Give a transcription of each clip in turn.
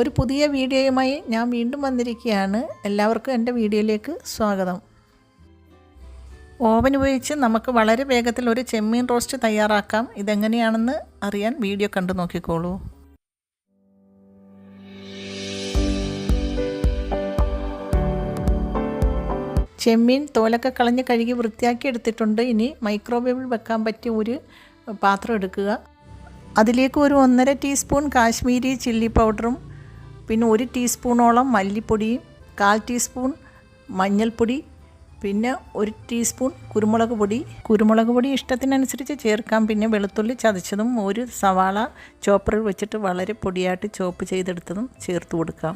ഒരു പുതിയ വീഡിയോയുമായി ഞാൻ വീണ്ടും വന്നിരിക്കുകയാണ്. എല്ലാവർക്കും എന്റെ വീഡിയോയിലേക്ക് സ്വാഗതം. ഓവൻ ഉപയോഗിച്ച് നമുക്ക് വളരെ വേഗത്തിൽ ഒരു ചെമ്മീൻ റോസ്റ്റ് തയ്യാറാക്കാം. ഇതെങ്ങനെയാണെന്ന് അറിയാൻ വീഡിയോ കണ്ടു നോക്കിക്കോളൂ. ചെമ്മീൻ തോലൊക്കെ കളഞ്ഞ് കഴുകി വൃത്തിയാക്കി എടുത്തിട്ടുണ്ട്. ഇനി മൈക്രോവേവിൽ വെക്കാൻ പറ്റിയ ഒരു പാത്രം എടുക്കുക. അതിലേക്ക് ഒരു ഒന്നര ടീസ്പൂൺ കാശ്മീരി ചില്ലി പൗഡറും പിന്നെ ഒരു ടീസ്പൂണോളം മല്ലിപ്പൊടിയും കാൽ ടീസ്പൂൺ മഞ്ഞൾപ്പൊടി പിന്നെ ഒരു ടീസ്പൂൺ കുരുമുളക് പൊടി. കുരുമുളക് പൊടി ഇഷ്ടത്തിനനുസരിച്ച് ചേർക്കാം. പിന്നെ വെളുത്തുള്ളി ചതച്ചതും ഒരു സവാള ചോപ്പറിൽ വെച്ചിട്ട് വളരെ പൊടിയായിട്ട് ചോപ്പ് ചെയ്തെടുത്തതും ചേർത്ത് കൊടുക്കാം.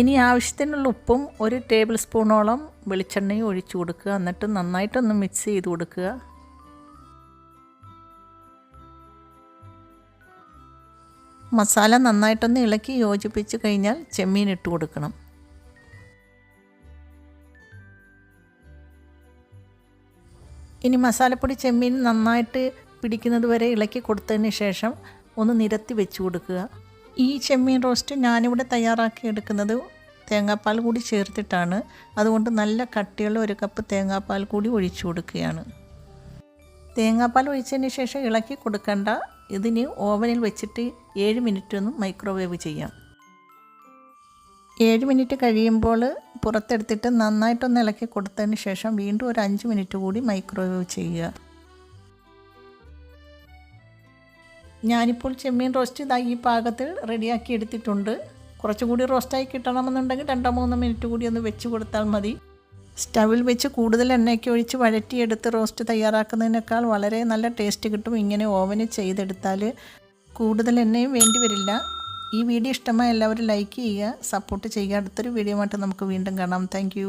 ഇനി ആവശ്യത്തിനുള്ള ഉപ്പും ഒരു ടേബിൾ സ്പൂണോളം വെളിച്ചെണ്ണയും ഒഴിച്ചു കൊടുക്കുക. എന്നിട്ട് നന്നായിട്ടൊന്ന് മിക്സ് ചെയ്ത് കൊടുക്കുക. മസാല നന്നായിട്ടൊന്ന് ഇളക്കി യോജിപ്പിച്ച് കഴിഞ്ഞാൽ ചെമ്മീൻ ഇട്ട് കൊടുക്കണം. ഇനി മസാലപ്പൊടി ചെമ്മീൻ നന്നായിട്ട് പിടിക്കുന്നത് വരെ ഇളക്കി കൊടുത്തതിന് ശേഷം ഒന്ന് നിരത്തി വെച്ച് കൊടുക്കുക. ഈ ചെമ്മീൻ റോസ്റ്റ് ഞാനിവിടെ തയ്യാറാക്കി എടുക്കുന്നത് തേങ്ങാപ്പാൽ കൂടി ചേർത്തിട്ടാണ്. അതുകൊണ്ട് നല്ല കട്ടിയുള്ള ഒരു കപ്പ് തേങ്ങാപ്പാൽ കൂടി ഒഴിച്ചു കൊടുക്കുകയാണ്. തേങ്ങാപ്പാൽ ഒഴിച്ചതിന് ശേഷം ഇളക്കി കൊടുക്കണ്ട. ഇതിന് ഓവനിൽ വെച്ചിട്ട് ഏഴ് മിനിറ്റ് ഒന്ന് മൈക്രോവേവ് ചെയ്യാം. ഏഴ് മിനിറ്റ് കഴിയുമ്പോൾ പുറത്തെടുത്തിട്ട് നന്നായിട്ടൊന്ന് ഇളക്കി കൊടുത്തതിന് ശേഷം വീണ്ടും ഒരു അഞ്ച് മിനിറ്റ് കൂടി മൈക്രോവേവ് ചെയ്യുക. ഞാനിപ്പോൾ ചെമ്മീൻ റോസ്റ്റ് ഇതാ ഈ പാകത്തിൽ റെഡിയാക്കി എടുത്തിട്ടുണ്ട്. കുറച്ചുകൂടി റോസ്റ്റായി കിട്ടണമെന്നുണ്ടെങ്കിൽ രണ്ടോ മൂന്നോ മിനിറ്റ് കൂടി ഒന്ന് വെച്ച് കൊടുത്താൽ മതി. സ്റ്റവിൽ വെച്ച് കൂടുതൽ എണ്ണയൊക്കെ ഒഴിച്ച് വഴറ്റിയെടുത്ത് റോസ്റ്റ് തയ്യാറാക്കുന്നതിനേക്കാൾ വളരെ നല്ല ടേസ്റ്റ് കിട്ടും ഇങ്ങനെ ഓവന് ചെയ്തെടുത്താൽ. കൂടുതൽ എണ്ണയും വേണ്ടി വരില്ല. ഈ വീഡിയോ ഇഷ്ടമായ എല്ലാവരും ലൈക്ക് ചെയ്യുക സപ്പോർട്ട് ചെയ്യുക. അടുത്തൊരു വീഡിയോ ആയിട്ട് നമുക്ക് വീണ്ടും കാണാം. താങ്ക്